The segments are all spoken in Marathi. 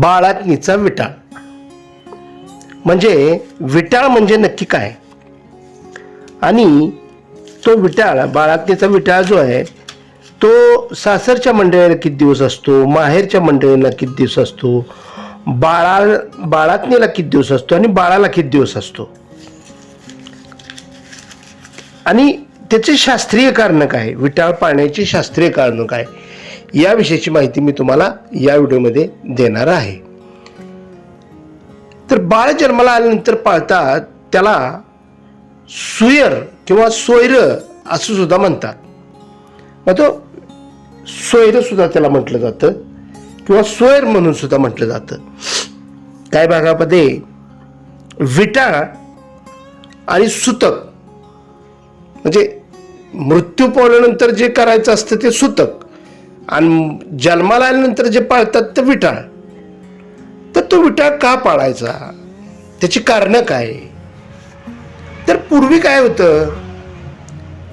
बाळात्नीचा विटाळ. म्हणजे विटाळ म्हणजे नक्की काय? आणि तो विटाळ बाळात्नीचा विटाळ जो आहे तो सासरच्या मंडळीला किती दिवस असतो? माहेरच्या मंडळीला किती दिवस असतो? बाळा बाळात्नीला किती दिवस असतो? आणि बाळाला किती दिवस असतो? आणि त्याचे शास्त्रीय कारण काय? विटाळ पाळण्याची शास्त्रीय कारण काय? याविषयीची माहिती मी तुम्हाला या व्हिडिओमध्ये देणार आहे. तर बाळ जन्माला आल्यानंतर पाळतात त्याला सुयर किंवा सोयर असं सुद्धा म्हणतात. मग तो सोयर सुद्धा त्याला म्हटलं जातं किंवा सोयर म्हणून सुद्धा म्हटलं जातं. काही भागामध्ये विटाळ आणि सुतक म्हणजे मृत्यू पावल्यानंतर जे करायचं असतं ते सुतक. आणि जन्माला आल्यानंतर जे पाळतात ते विटाळ तर तो विटाळ का पाळायचा? त्याची कारणं काय? तर पूर्वी काय होतं?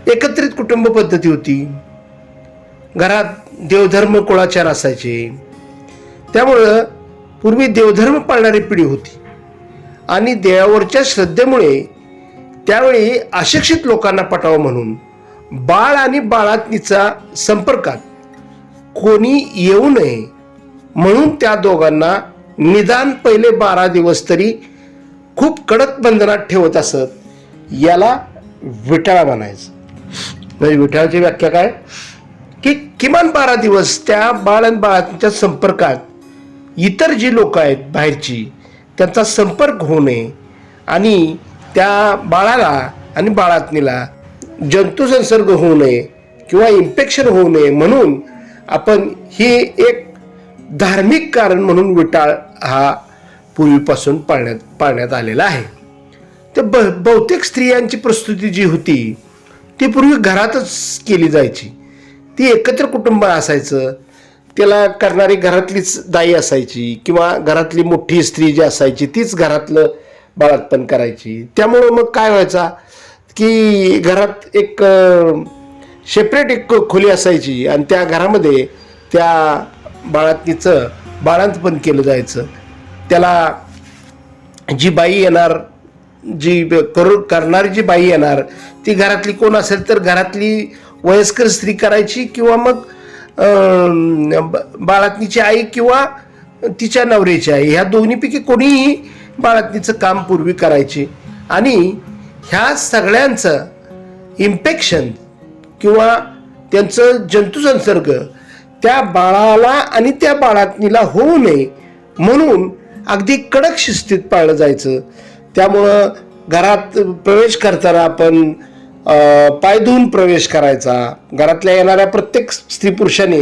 एकत्रित कुटुंब पद्धती होती. घरात देवधर्म कुळाचार असायचे. त्यामुळं पूर्वी देवधर्म पाळणारी पिढी होती. आणि देवावरच्या श्रद्धेमुळे त्यावेळी अशिक्षित लोकांना पटावं म्हणून बाळ आणि बाळात्नीचा संपर्कात कोणी येऊ नये म्हणून त्या दोघांना निदान पहिले बारा दिवस तरी खूप कडक बंधनात ठेवत असत. याला विटाळा म्हणायचं. म्हणजे विटाळाची व्याख्या काय? की किमान बारा दिवस त्या बाळ आणि बाळाच्या संपर्कात इतर जी लोक आहेत बाहेरची त्यांचा संपर्क होऊ नये आणि त्या बाळाला आणि बाळात्नीला जंतू संसर्ग होऊ नये किंवा इन्फेक्शन होऊ नये म्हणून आपण ही एक धार्मिक कारण म्हणून विटाळ हा पूर्वीपासून पाळण्यात पाळण्यात आलेला आहे. तर ब बहुतेक स्त्रियांची प्रस्तुती जी होती ती पूर्वी घरातच केली जायची. ती एकत्र कुटुंब असायचं त्याला करणारी घरातलीच दाई असायची किंवा घरातली मोठी स्त्री जी असायची तीच घरातलं बाळातपण करायची. त्यामुळं मग काय व्हायचा की घरात एक सेपरेट एक खोली असायची आणि त्या घरामध्ये त्या बाळातनीचं बाळांतपण केलं जायचं. त्याला जी बाई येणार जी करू करणारी जी बाई येणार ती घरातली कोण असेल तर घरातली वयस्कर स्त्री करायची किंवा मग ब- बाळातनीची आई किंवा तिच्या नवऱ्याची आई. ह्या दोन्हीपैकी कोणीही बाळातनीचं काम पूर्वी करायची. आणि ह्या सगळ्यांचं इम्पेक्शन किंवा त्यांचं जंतुसंसर्ग त्या बाळाला आणि त्या बाळातनीला होऊ नये म्हणून अगदी कडक शिस्तीत पाळलं जायचं. त्यामुळं घरात प्रवेश करताना आपण पाय धुवून प्रवेश करायचा. घरातल्या येणाऱ्या प्रत्येक स्त्री पुरुषाने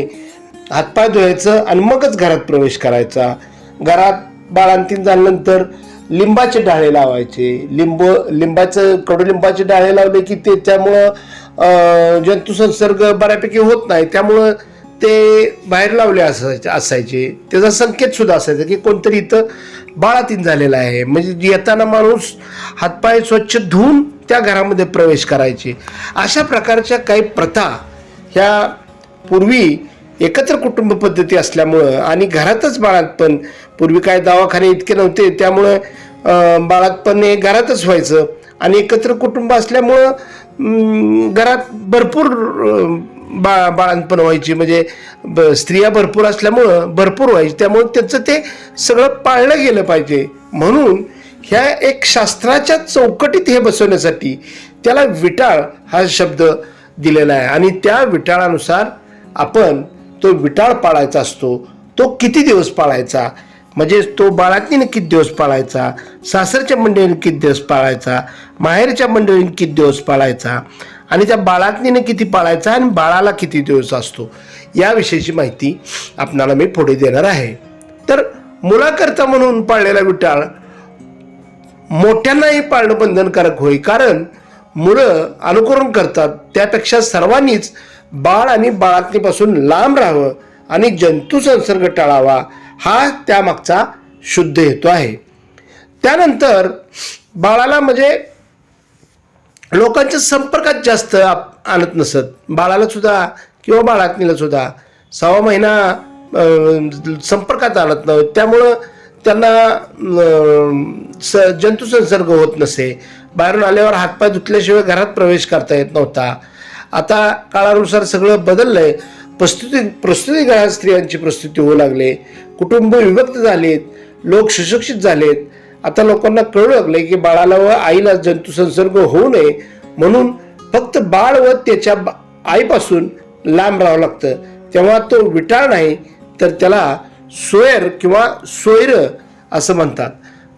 हातपाय धुवायचं आणि मगच घरात प्रवेश करायचा. घरात बाळांतीन झाल्यानंतर लिंबाचे डाळे लावायचे. लिंब लिंबाचं कडुलिंबाचे डाळे लावले की ते त्यामुळं जंतुसंसर्ग बऱ्यापैकी होत नाही. त्यामुळं ते बाहेर लावले असायचे असायचे. त्याचा संकेत सुद्धा असायचा की कोणतरी इथं बाळातीन झालेला आहे. म्हणजे येताना माणूस हातपाय स्वच्छ धुवून त्या घरामध्ये प्रवेश करायचे. अशा प्रकारच्या काही प्रथा ह्या पूर्वी एकत्र कुटुंब पद्धती असल्यामुळं आणि घरातच बाळातपण पूर्वी काय दवाखाने इतके नव्हते त्यामुळं बाळातपण हे घरातच व्हायचं. आणि एकत्र कुटुंब असल्यामुळं घरात भरपूर बा बाळांपण व्हायची. म्हणजे ब स्त्रिया भरपूर असल्यामुळं भरपूर व्हायची. त्यामुळं त्याचं ते सगळं पाळलं गेलं पाहिजे. म्हणून ह्या एक शास्त्राच्या चौकटीत हे बसवण्यासाठी त्याला विटाळ हा शब्द दिलेला आहे. आणि त्या विटाळानुसार आपण तो विटाळ पाळायचा असतो तो किती दिवस पाळायचा? म्हणजे तो बाळातीने किती दिवस पाळायचा? सासरच्या मंडळीने किती दिवस पाळायचा? माहेरच्या मंडळीने किती दिवस पाळायचा? आणि त्या बाळातीने किती पाळायचा आणि बाळाला किती दिवस असतो? याविषयीची माहिती आपणाला मी पुढे देणार आहे. तर मुलाकरता म्हणून पाळलेला विटाळ मोठ्यांनाही पाळणं बंधनकारक होईल कारण मुलं अनुकरण करतात त्यापेक्षा सर्वांनीच बाळ आणि बाळातनीपासून लांब राहावं आणि जंतू संसर्ग टाळावा हा त्यामागचा शुद्ध हेतू आहे. त्यानंतर बाळाला म्हणजे लोकांच्या संपर्कात जास्त आप- आणत नसत. बाळाला सुद्धा किंवा बाळातनीला सुद्धा सहा महिना संपर्कात आणत नव्हत त्यामुळं त्यांना स जंतुसंसर्ग होत नसे. बाहेरून आल्यावर हातपाय धुतल्याशिवाय घरात प्रवेश करता येत नव्हता. आता काळानुसार सगळं बदललंय. प्रस्तुती प्रस्तुती प्रस्तुतीगृहात स्त्रियांची प्रस्तुती होऊ लागले. कुटुंब विभक्त झालेत. लोक सुशिक्षित झालेत. आता लोकांना कळू लागले की बाळाला व आईला जंतुसंसर्ग होऊ नये म्हणून फक्त बाळ व त्याच्या बा- आईपासून लांब राहावं लागतं. तेव्हा तो विटाळ नाही तर त्याला सोयर किंवा सोयर असं म्हणतात.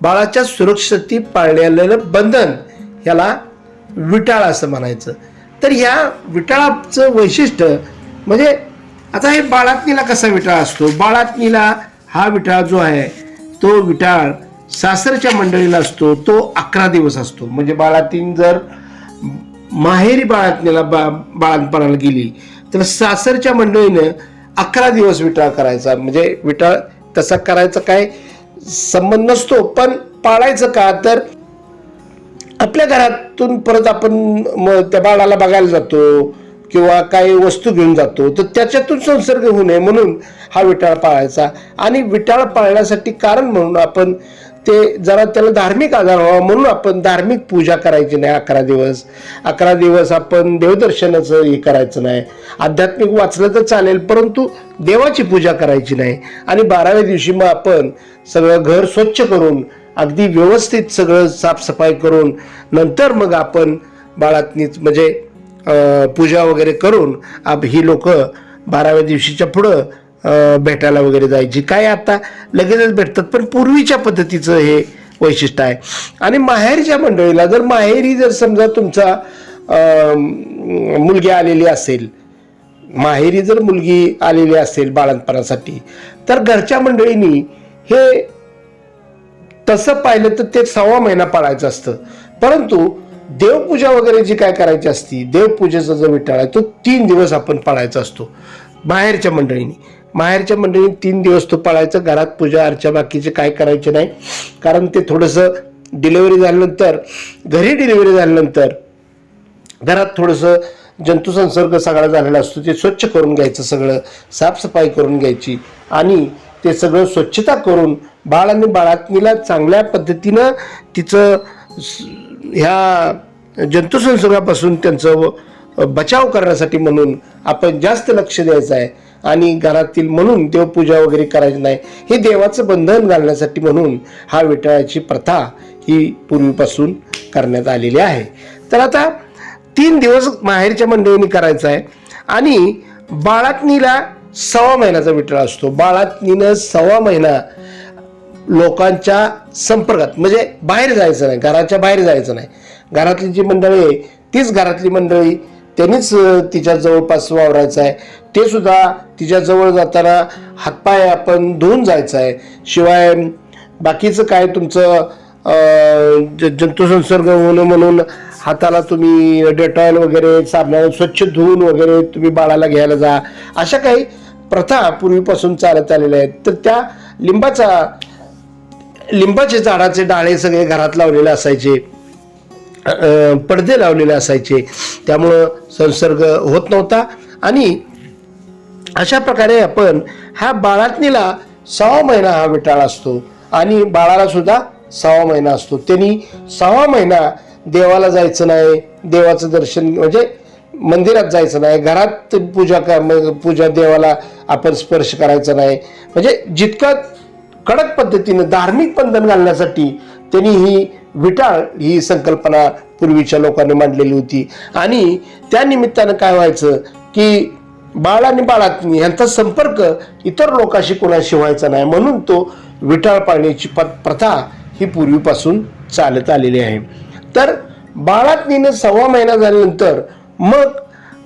बाळाच्या सुरक्षितती पाळलेलं बंधन ह्याला विटाळ असं म्हणायचं. तर ह्या विटाळाचं वैशिष्ट्य म्हणजे आता हे बाळातनीला कसा विटाळ असतो? बाळातनीला हा विटाळ जो आहे तो विटाळ सासरच्या मंडळीला असतो तो अकरा दिवस असतो. म्हणजे बाळातीन जर माहेरी बाळातनीला बा बाळातपणाला गेली तर सासरच्या मंडळीनं अकरा दिवस विटाळ करायचा. म्हणजे विटाळ तसा करायचा काय संबंध नसतो पण पाळायचं का? तर आपल्या घरातून परत आपण मग त्या बाळाला बघायला जातो किंवा काही वस्तू घेऊन जातो तर त्याच्यातून संसर्ग होऊ नये म्हणून हा विटाळ पाळायचा. आणि विटाळ पाळण्यासाठी कारण म्हणून आपण ते जरा त्याला धार्मिक आधार व्हावा म्हणून आपण धार्मिक पूजा करायची नाही अकरा दिवस. अकरा दिवस आपण देवदर्शनाचं हे करायचं नाही. आध्यात्मिक वाचलं तर चालेल परंतु देवाची पूजा करायची नाही. आणि बाराव्या दिवशी मग आपण सगळं घर स्वच्छ करून अगदी व्यवस्थित सगळं साफसफाई करून नंतर मग आपण बाळातनीच म्हणजे पूजा वगैरे करून आप ही लोक बाराव्या दिवशीच्या पुढं भेटायला वगैरे जायची. काय आता लगेचच भेटतात पण पूर्वीच्या पद्धतीचं हे वैशिष्ट्य आहे. आणि माहेरच्या मंडळीला जर माहेरी जर समजा तुमचा मुलगी आलेली असेल माहेरी जर मुलगी आलेली असेल बाळंतपणासाठी तर घरच्या मंडळींनी हे तसं पाहिलं तर ते सव्वा महिना पाळायचं असतं. परंतु देवपूजा वगैरे जी काय करायची असती देवपूजेचा जो विटाळ आहे तो तीन दिवस आपण पाळायचा असतो. बाहेरच्या मंडळींनी. माहेरच्या मंडळींनी तीन दिवस तो पाळायचा. घरात पूजा अर्चा बाकीचे काय करायचे नाही. कारण ते थोडंसं डिलिव्हरी झाल्यानंतर घरी डिलिव्हरी झाल्यानंतर घरात थोडंसं जंतुसंसर्ग सगळा झालेला असतो. ते स्वच्छ करून घ्यायचं सगळं. साफसफाई करून घ्यायची. आणि ते सगळं स्वच्छता करून बाळ आणि बाळात्मीला चांगल्या पद्धतीनं तिचं ह्या जंतुसंसर्गापासून त्यांचं व- बचाव करण्यासाठी म्हणून आपण जास्त लक्ष द्यायचं आहे. आणि घरातील म्हणून देवपूजा वगैरे करायची नाही. हे देवाचं बंधन घालण्यासाठी म्हणून हा विटाळाची प्रथा ही पूर्वीपासून करण्यात आलेली आहे. तर आता तीन दिवस माहेरच्या मंडळींनी करायचं आहे. आणि बाळातनीला सव्वा महिन्याचा विठ्ठल असतो. बाळातीनं सव्वा महिना लोकांच्या संपर्कात म्हणजे बाहेर जायचं नाही घराच्या बाहेर जायचं नाही. घरातली जी मंडळी आहे तीच घरातली मंडळी त्यांनीच तिच्या जवळपास वावरायचं आहे. ते सुद्धा तिच्या जवळ जाताना हातपाय आपण धुवून जायचं आहे. शिवाय बाकीचं काय तुमचं ज- जंतुसंसर्ग होणं म्हणून हाताला तुम्ही डेटॉल वगैरे साबणाने स्वच्छ धुवून वगैरे तुम्ही बाळाला घ्यायला जा. अशा काही प्रथा पूर्वीपासून चालत आलेल्या आहेत. तर त्या लिंबाचा लिंबाचे झाडाचे डाळे सगळे घरात लावलेले असायचे. पडदे लावलेले असायचे. त्यामुळं संसर्ग होत नव्हता. आणि अशा प्रकारे आपण ह्या बाळातनीला सहा महिना हा विटाळ असतो. आणि बाळाला सुद्धा सहा महिना असतो. त्यांनी सहा महिना देवाला जायचं नाही. देवाचं दर्शन म्हणजे मंदिरात जायचं नाही घरात पूजा कर पूजा देवाला आपण स्पर्श करायचा नाही. म्हणजे जितकं कडक पद्धतीनं धार्मिक बंधन घालण्यासाठी त्यांनी ही विटाळ ही संकल्पना पूर्वीच्या लोकांनी मांडलेली होती. आणि त्या निमित्तानं काय व्हायचं की बाळ आणि बाळातनी यांचा संपर्क इतर लोकांशी कोणाशी व्हायचा नाही. म्हणून तो विटाळ पाळण्याची प प्रथा ही पूर्वीपासून चालत आलेली आहे. तर बाळातनीनं सव्वा महिना झाल्यानंतर मग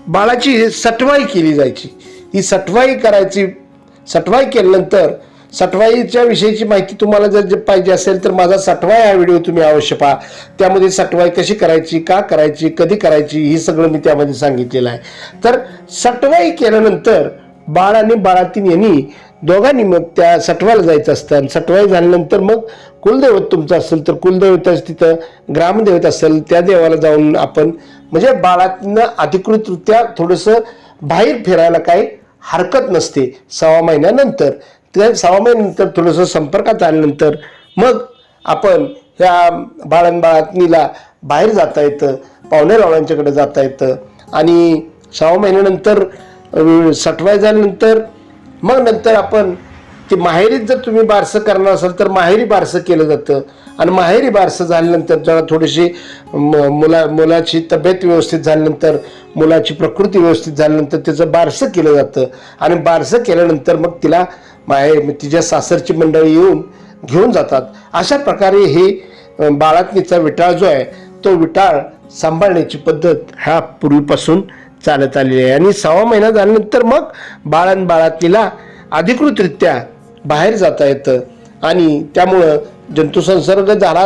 बाळाची सटवाई केली जायची. ही सटवाई करायची सटवाई केल्यानंतर सटवाईच्या विषयीची माहिती तुम्हाला जर पाहिजे असेल तर माझा सटवाई हा व्हिडिओ तुम्ही अवश्य पहा. त्यामध्ये सटवाई कशी करायची का करायची कधी करायची हे सगळं मी त्यामध्ये सांगितलेलं आहे. तर सटवाई केल्यानंतर बाळ आणि बाळातीन यांनी दोघांनी मग त्या सटवायला जायचं असतं. आणि सटवाई झाल्यानंतर मग कुलदैवत तुमचं असेल तर कुलदैवताच तिथं ग्रामदैवत असेल त्या देवाला जाऊन आपण म्हणजे बाळातनं अधिकृतरित्या थोडंसं बाहेर फिरायला काही हरकत नसते. सहा महिन्यानंतर. त्या सहा महिन्यानंतर थोडंसं संपर्कात आल्यानंतर मग आपण ह्या बाळांबाळातनीला बाहेर जाता येतं पाहुणे रावळ्यांच्याकडे जाता येतं. आणि सहा महिन्यानंतर सटवाय झाल्यानंतर मग नंतर आपण ते माहेरीत जर तुम्ही बारसं करणार असाल तर माहेरी बारसं केलं जातं. आणि माहेरी बारसं झाल्यानंतर जरा थोडीशी म- मुला मुलाची तब्येत व्यवस्थित झाल्यानंतर मुलाची प्रकृती व्यवस्थित झाल्यानंतर त्याचं बारसं केलं जातं. आणि बारसं केल्यानंतर मग तिला माहेर तिच्या सासरची मंडळी येऊन घेऊन जातात. अशा प्रकारे हे अं, बाळातनीचा विटाळ जो आहे तो विटाळ सांभाळण्याची पद्धत ह्या पूर्वीपासून चालत आलेली आहे. आणि सहा महिना झाल्यानंतर मग बाळण बाळातनीला अधिकृतरित्या बाहेर जाता येतं. आणि त्यामुळं जंतुसंसर्ग झाला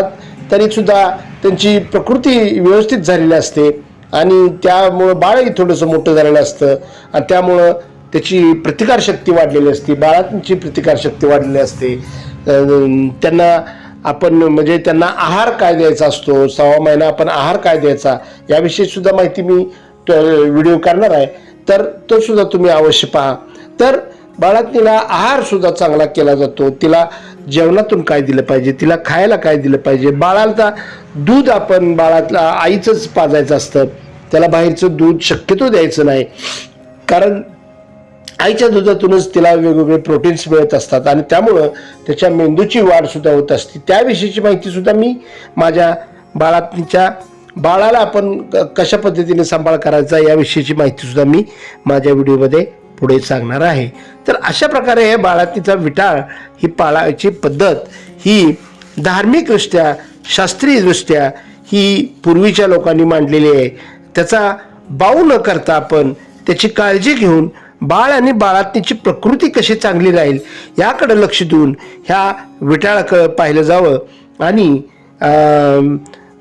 तरीसुद्धा त्यांची प्रकृती व्यवस्थित झालेली असते. आणि त्यामुळं बाळही थोडंसं मोठं झालेलं असतं. आणि त्यामुळं त्याची प्रतिकारशक्ती वाढलेली असते. बाळांची प्रतिकारशक्ती वाढलेली असते. त्यांना आपण म्हणजे त्यांना आहार काय द्यायचा असतो? सहा महिना आपण आहार काय द्यायचा? याविषयी सुद्धा माहिती मी व्हिडिओ करणार आहे तर तो सुद्धा तुम्ही अवश्य पहा. तर बाळात आहार सुद्धा चांगला केला जातो. तिला जेवणातून काय दिलं पाहिजे? तिला खायला काय दिलं पाहिजे? बाळाला दूध आपण बाळातला आईचंच पाजायचं असतं. त्याला बाहेरचं दूध शक्यतो द्यायचं नाही. कारण आईच्या दुधातूनच तिला वेगवेगळे प्रोटीन्स मिळत असतात आणि त्यामुळं त्याच्या मेंदूची वाढ सुद्धा होत असते. त्याविषयीची माहिती सुद्धा मी माझ्या बाळातीच्या बाळाला आपण क- कशा पद्धतीने सांभाळ करायचा याविषयीची माहितीसुद्धा मी माझ्या व्हिडिओमध्ये पुढे सांगणार आहे. तर अशा प्रकारे हे बाळातीचा विटाळ ही पाळायची पद्धत ही धार्मिकदृष्ट्या शास्त्रीयदृष्ट्या ही पूर्वीच्या लोकांनी मांडलेली आहे. त्याचा बाऊ न करता आपण त्याची काळजी घेऊन बाळ आणि बाळातीची प्रकृती कशी चांगली राहील याकडे लक्ष देऊन ह्या विटाळाकडं पाहिलं जावं. आणि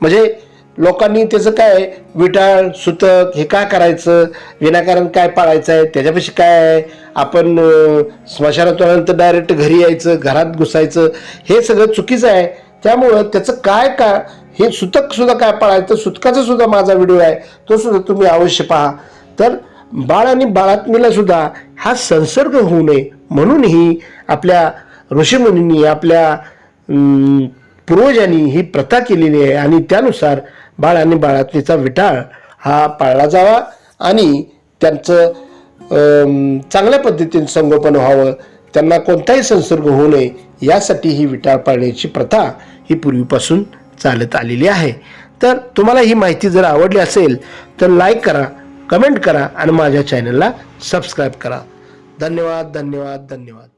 म्हणजे लोकांनी त्याचं काय विटाळ सुतक हे काय करायचं? विनाकारण काय पाळायचं आहे? त्याच्यापेक्षा काय आहे? आपण अं, आल्यानंतर डायरेक्ट घरी यायचं घरात घुसायचं हे सगळं चुकीचं आहे. त्यामुळं त्याचं काय का हे सुतक सुद्धा काय पाळायचं? सुतकाचा सुद्धा माझा व्हिडिओ आहे. तो सुद्धा तुम्ही अवश्य पहा. तर बाळ आणि बाळात्मीला सुद्धा हा संसर्ग होऊ नये. म्हणूनही आपल्या ऋषीमुनींनी आपल्या पूर्वजांनी ही प्रथा केलेली आहे. आणि त्यानुसार बाळ आणि बाळात्मीचा विटाळ हा पाळला जावा आणि त्यांचं चांगल्या पद्धतीने संगोपन व्हावं. त्यांना कोणताही संसर्ग होऊ नये यासाठी ही विटाळ पाळण्याची प्रथा ही पूर्वीपासून चालत आलेली आहे. तर तुम्हाला ही माहिती जर आवडली असेल तर लाईक करा कमेंट करा आणि माझ्या चॅनलला सबस्क्राईब करा. धन्यवाद धन्यवाद धन्यवाद.